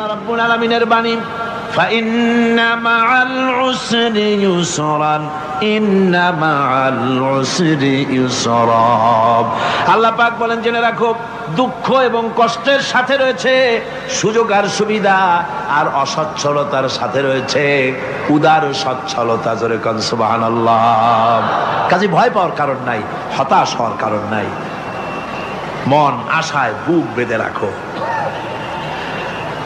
আল্লাহ রাব্বুল আলামিনের বাণী فإن مع العسر يسرا إن مع العسر يسرا আল্লাহ পাক বলেন জেনে রাখো দুঃখ এবং কষ্টের সাথে রয়েছে সুযোগ আর সুবিধা আর অসচ্ছলতার সাথে রয়েছে উদার সচ্ছলতা জোরে কন সুবহানাল্লাহ কাজে ভয় পাওয়ার কারণ নাই হতাশ হওয়ার কারণ নাই মন আশায় বুক বেঁধে রাখো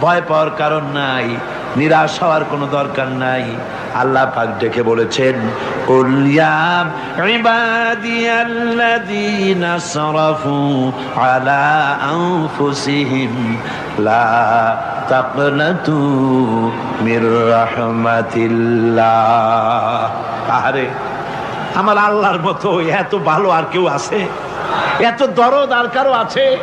ভয় পাওয়ার কারণ নাই, নিরাশ হওয়ার কোনো দরকার নাই। আল্লাহ পাক ডেকে বলেছেন আলা আরে আমার আল্লাহর মতো এত ভালো আর কেউ আছে? এত দরদ আর কারও আছে?